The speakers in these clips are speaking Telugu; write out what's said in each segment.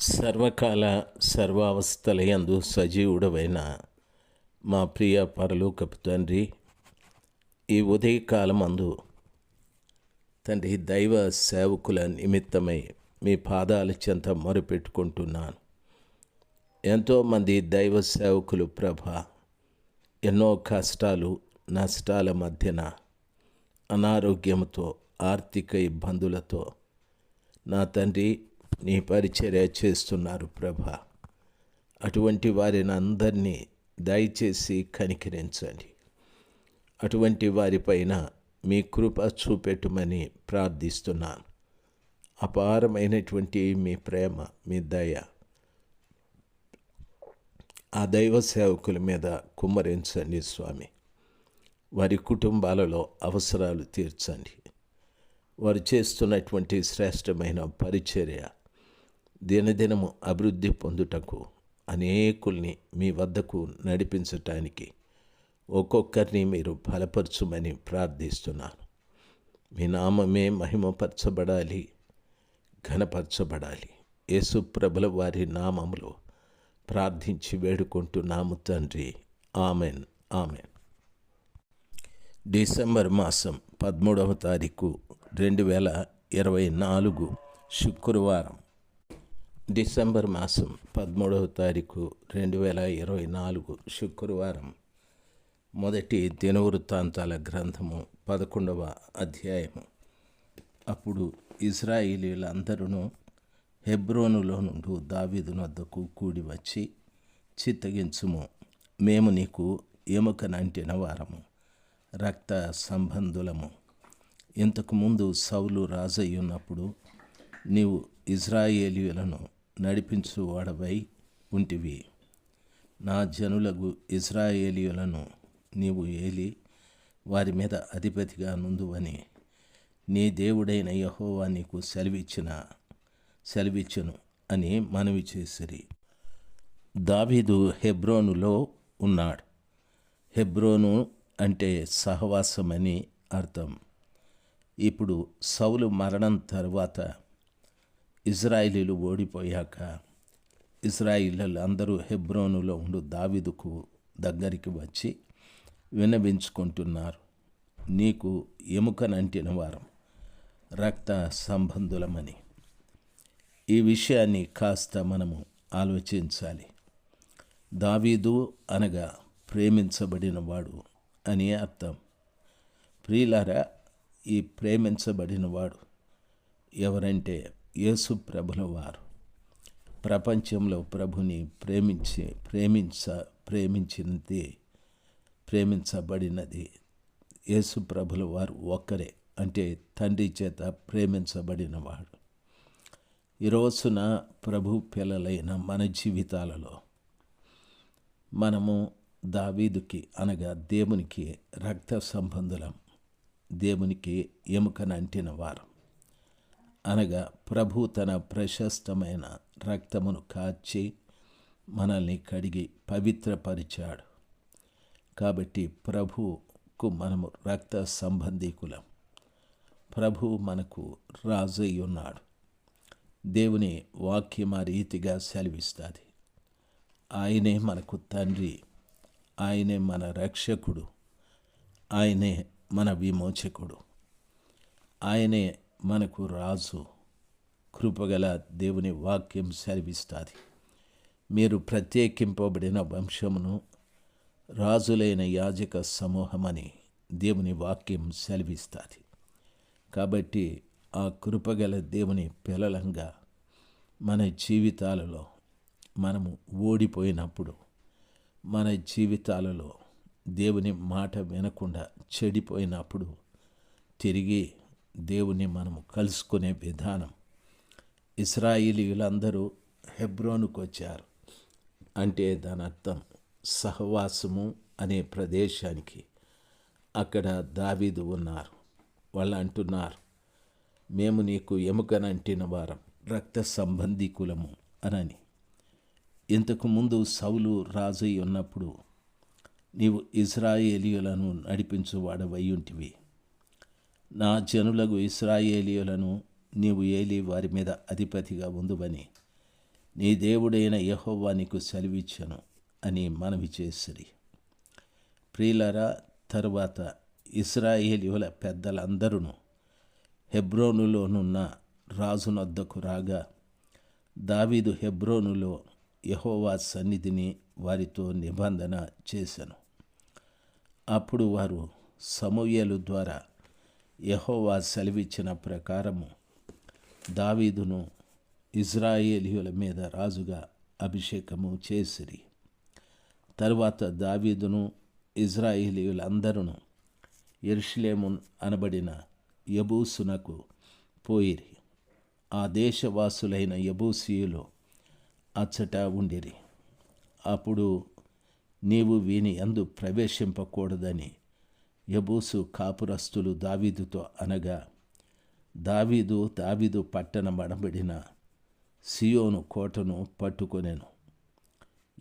సర్వకాల సర్వావస్థలయందు సజీవుడవైన మా ప్రియ పరలోకపు తండ్రి ఈ ఉదయకాలమందు తండ్రి దైవ సేవకుల నిమిత్తమై మీ పాదాల చెంత మొరపెట్టుకుంటున్నాను. ఎంతోమంది దైవ సేవకులు ప్రభ ఎన్నో కష్టాలు నష్టాల మధ్యన అనారోగ్యంతో ఆర్థిక ఇబ్బందులతో నా తండ్రి నీ పరిచర్య చేస్తున్నారు ప్రభ. అటువంటి వారిని అందరినీ దయచేసి కనికరించండి. అటువంటి వారిపైన మీ కృప చూపెట్టమని ప్రార్థిస్తున్నాను. అపారమైనటువంటి మీ ప్రేమ మీ దయ ఆ దైవ సేవకుల మీద కుమ్మరించండి స్వామి. వారి కుటుంబాలలో అవసరాలు తీర్చండి. వారు చేస్తున్నటువంటి శ్రేష్టమైన పరిచర్య దినదినము అభివృద్ధి పొందుటకు అనేకుల్ని మీ వద్దకు నడిపించటానికి ఒక్కొక్కరిని మీరు బలపరచుమని ప్రార్థిస్తున్నాను. మీ నామమే మహిమపరచబడాలి ఘనపరచబడాలి. యేసుప్రభుల వారి నామములో ప్రార్థించి వేడుకుంటున్నాము తండ్రి. ఆమెన్. ఆమెన్. డిసెంబర్ మాసం పదమూడవ తారీఖు రెండు వేల ఇరవై నాలుగు శుక్రవారం. డిసెంబర్ మాసం పదమూడవ తారీఖు రెండు వేల ఇరవై నాలుగు శుక్రవారం. మొదటి దినవృత్తాంతాల గ్రంథము పదకొండవ అధ్యాయము. అప్పుడు ఇజ్రాయిలీలందరూ హెబ్రోనులో నుండి దావీదు వద్దకు కూడి వచ్చి చిత్తగించుము మేము నీకు ఎముకనంటిన వారము రక్త సంబంధులము. ఇంతకుముందు సౌలు రాజయ్యున్నప్పుడు నీవు ఇజ్రాయేలీయులను నడిపించువాడవై ఉంటివి. నా జనులకు ఇజ్రాయేలీయులను నీవు ఏలి వారి మీద అధిపతిగా నుందువని నీ దేవుడైన యహోవా నీకు సెలవిచ్చిన సెలవిచ్చును అని మనవి చేసిరి. దావీదు హెబ్రోనులో ఉన్నాడు. హెబ్రోను అంటే సహవాసమని అర్థం. ఇప్పుడు సౌలు మరణం తర్వాత ఇజ్రాయిలీలు ఓడిపోయాక ఇజ్రాయిలీలు అందరూ హెబ్రోనులో ఉండు దావిదుకు దగ్గరికి వచ్చి వినవించుకుంటున్నారు నీకు ఎముకనంటిన వారం రక్త సంబంధులమని. ఈ విషయాన్ని కాస్త మనము ఆలోచించాలి. దావీదు అనగా ప్రేమించబడినవాడు అని అర్థం. ప్రియులారా ఈ ప్రేమించబడినవాడు ఎవరంటే యేసు ప్రభుల వారు. ప్రపంచంలో ప్రభుని ప్రేమించి ప్రేమించ ప్రేమించినది ప్రేమించబడినది యేసు ప్రభుల వారు ఒక్కరే. అంటే తండ్రి చేత ప్రేమించబడినవాడు. ఈ రోజున ప్రభు పిల్లలైన మన జీవితాలలో మనము దావీదుకి అనగా దేవునికి రక్త సంబంధులం దేవునికి ఎముకనంటిన వారం. అనగా ప్రభు తన ప్రశస్తమైన రక్తమును కాచి మనల్ని కడిగి పవిత్రపరిచాడు. కాబట్టి ప్రభుకు మనము రక్త సంబంధీకులం. ప్రభు మనకు రాజై ఉన్నాడు దేవుని వాక్యం ఆ రీతిగా సెలవిస్తుంది. ఆయనే మనకు తండ్రి ఆయనే మన రక్షకుడు ఆయనే మన విమోచకుడు. ఆయనే మనకు రాజు కృపగల దేవుని వాక్యం సెలవిస్తుంది. మీరు ప్రత్యేకింపబడిన వంశమును రాజులైన యాజక సమూహమని దేవుని వాక్యం సెలవిస్తుంది. కాబట్టి ఆ కృపగల దేవుని పిల్లలంగా మన జీవితాలలో మనము ఓడిపోయినప్పుడు మన జీవితాలలో దేవుని మాట వినకుండా చెడిపోయినప్పుడు తిరిగి దేవుని మనము కలుసుకునే విధానం. ఇస్రాయిలీలందరూ హెబ్రోనుకు వచ్చారు. అంటే దాని అర్థం సహవాసము అనే ప్రదేశానికి అక్కడ దావీదు ఉన్నారు. వాళ్ళు అంటున్నారు మేము నీకు ఎముకనంటిన వారం రక్త సంబంధికులము అనని. ఇంతకుముందు సౌలు రాజై ఉన్నప్పుడు నీవు ఇజ్రాయేలీయులను నడిపించువాడవై ఉంటివి. నా జనులకు ఇస్రాయేలీయులను నీవు ఏలి వారి మీద అధిపతిగా ఉందువని నీ దేవుడైన యహోవా నీకు సెలవిచ్చను అని మనవి చేసిరి. ప్రియులరా తరువాత ఇస్రాయేలీయుల పెద్దలందరూ హెబ్రోనులోనున్న రాజునొద్దకు రాగా దావీదు హెబ్రోనులో యహోవా సన్నిధిని వారితో నిబంధన చేశాను అప్పుడు వారు సమూయలు ద్వారా యహోవా సెలవిచ్చిన ప్రకారము దావీదును ఇజ్రాయేలీయుల మీద రాజుగా అభిషేకము చేసిరి. తరువాత దావీదును ఇజ్రాయేలీయులందరూ ఎరుషులేము అనబడిన యబూసునకు పోయిరి. ఆ దేశవాసులైన యబూసీయులు అచ్చట ఉండిరి. అప్పుడు నీవు వీని అందు ప్రవేశింపకూడదని యబూసు కాపురస్తులు దావీదుతో అనగా దావీదు దావీదు పట్టణమనబడిన సియోను కోటను పట్టుకొనెను.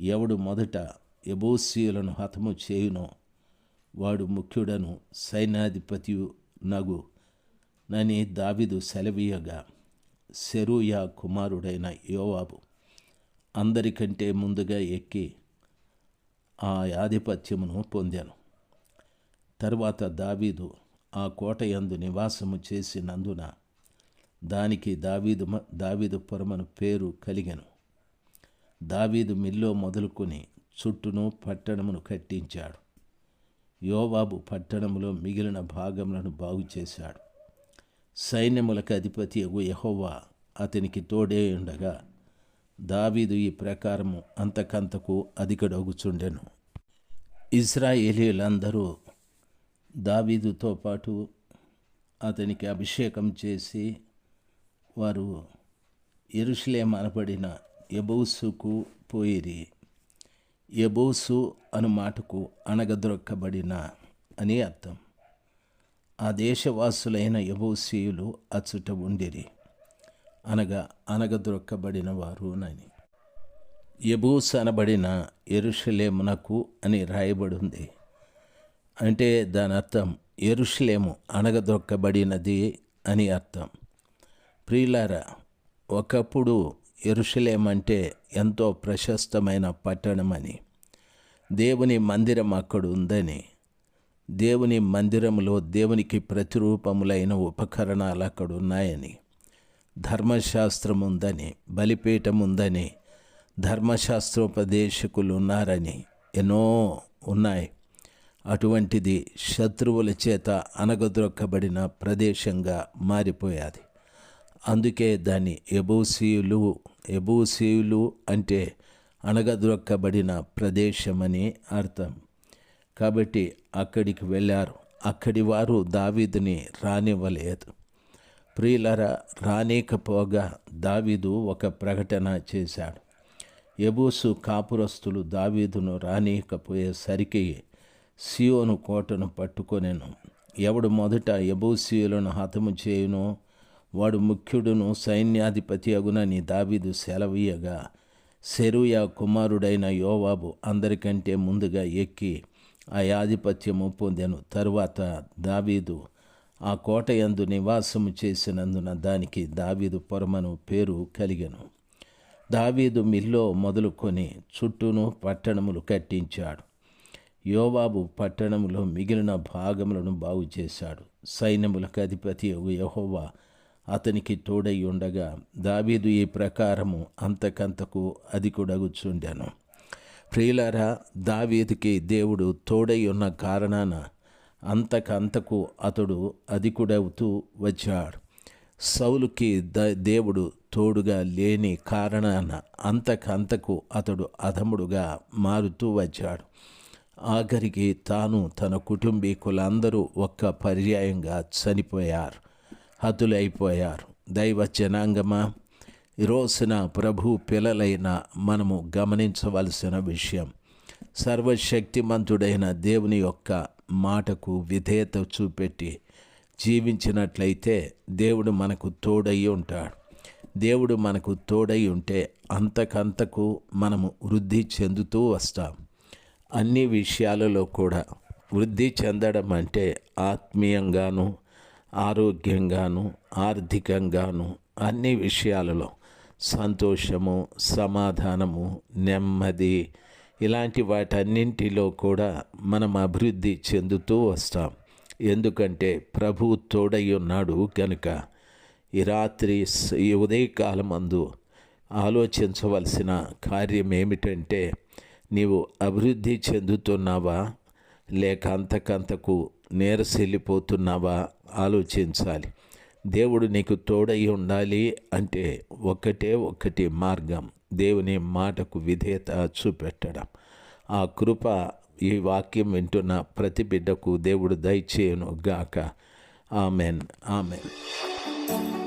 ఎవడు మొదట యబూసీయులను హతము చేయునో వాడు ముఖ్యుడను సైన్యాధిపతి నగు. నని దావిదు సెలవీయగా సెరూయా కుమారుడైన యోవాబు అందరికంటే ముందుగా ఎక్కి ఆ ఆధిపత్యమును పొందాను. తరువాత దావీదు ఆ కోటయందు నివాసము చేసినందున దానికి దావీదు దావీదు పురమను పేరు కలిగెను. దావీదు మిల్లో మొదలుకొని చుట్టూను పట్టణమును కట్టించాడు. యోవాబు పట్టణంలో మిగిలిన భాగములను బాగు చేశాడు. సైన్యములకు అధిపతి యహోవా అతనికి తోడే ఉండగా దావీదు ఈ ప్రకారము అంతకంతకు అధికడొగుచుండెను. ఇజ్రాయేలీలందరూ దావీదుతో పాటు అతనికి అభిషేకం చేసి వారు ఎరుషులేం అనబడిన ఎబౌసుకు పోయిరి. ఎబోసు అను మాటకు అణగద్రొక్కబడిన అని అర్థం. ఆ దేశవాసులైన యబోసీయులు అచ్చుట ఉండిరి. అనగా అనగద్రొక్కబడిన వారు నని. ఎబూస్ అనబడిన ఎరుషలేమునకు అని రాయబడింది. అంటే దాని అర్థం ఎరుషులేము అణగదొక్కబడినది అని అర్థం. ప్రియులారా ఒకప్పుడు ఎరుషులేం అంటే ఎంతో ప్రశస్తమైన పట్టణమని దేవుని మందిరం అక్కడ ఉందని దేవుని మందిరంలో దేవునికి ప్రతిరూపములైన ఉపకరణాలు అక్కడ ఉన్నాయని ధర్మశాస్త్రం ఉందని బలిపీఠం ఉందని ధర్మశాస్త్రోపదేశకులు ఉన్నారని ఎన్నో ఉన్నాయి. అటువంటిది శత్రువుల చేత అనగద్రొక్కబడిన ప్రదేశంగా మారిపోయాది. అందుకే దాన్ని ఎబూసీయులు ఎబూసీయులు అంటే అనగద్రొక్కబడిన ప్రదేశమని అర్థం. కాబట్టి అక్కడికి వెళ్ళారు. అక్కడి వారు దావీదుని రానివ్వలేదు. ప్రియులర రానేకపోగా దావీదు ఒక ప్రకటన చేశాడు. ఎబూసు కాపురస్తులు దావీదును రానీయకపోయేసరికి సియోను కోటను పట్టుకొనెను. ఎవడు మొదట ఎబూసీయులను హతము చేయునో వాడు ముఖ్యుడును సైన్యాధిపతి అగునని దావీదు సెలవీయగా. సెరుయా కుమారుడైన యోవాబు అందరికంటే ముందుగా ఎక్కి ఆ ఆధిపత్యము పొందెను. తరువాత దావీదు ఆ కోట యందు నివాసము చేసినందున దానికి దావీదు పొరమను పేరు కలిగెను. దావీదు మిల్లో మొదలుకొని చుట్టూను పట్టణములు కట్టించాడు. యోవాబు పట్టణములో మిగిలిన భాగములను బాగు చేశాడు. సైన్యములకు అధిపతి యహోవా అతనికి తోడై ఉండగా దావీదు ఈ ప్రకారము అంతకంతకు అధికుడగుచుండెను. ప్రియులారా దావీదుకి దేవుడు తోడై ఉన్న కారణాన అంతకంతకు అతడు అధికుడవుతూ వచ్చాడు. సౌలుకి ద దేవుడు తోడుగా లేని కారణాన అంతకంతకు అతడు అధముడుగా మారుతూ వచ్చాడు. ఆఖరికి తాను తన కుటుంబీకులందరూ ఒక్క పర్యాయంగా చనిపోయారు. హతులైపోయారు. దైవ జనాంగమా ఈరోజున ప్రభు పిల్లలైన మనము గమనించవలసిన విషయం. సర్వశక్తిమంతుడైన దేవుని యొక్క మాటకు విధేయత చూపెట్టి జీవించినట్లయితే దేవుడు మనకు తోడై ఉంటాడు. దేవుడు మనకు తోడై ఉంటే అంతకంతకు మనము వృద్ధి చెందుతూ వస్తాం. అన్ని విషయాలలో కూడా వృద్ధి చెందడం అంటే ఆత్మీయంగాను ఆరోగ్యంగాను ఆర్థికంగాను అన్ని విషయాలలో సంతోషము సమాధానము నెమ్మది ఇలాంటి వాటన్నింటిలో కూడా మనం అభివృద్ధి చెందుతూ వస్తాం. ఎందుకంటే ప్రభు తోడై ఉన్నాడు కనుక ఈ రాత్రి ఈ ఉదయకాలం అందు ఆలోచించవలసిన కార్యం ఏమిటంటే నీవు అభివృద్ధి చెందుతున్నావా? లేక అంతకంతకు నీరసిల్లిపోతున్నావా? ఆలోచించాలి. దేవుడు నీకు తోడై ఉండాలి అంటే ఒకటే ఒకటి మార్గం. దేవుని మాటకు విధేయత చూపెట్టడం. ఆ కృప ఈ వాక్యం వింటున్న ప్రతి బిడ్డకు దేవుడు దయచేయను గాక ఆమెన్. ఆమెన్.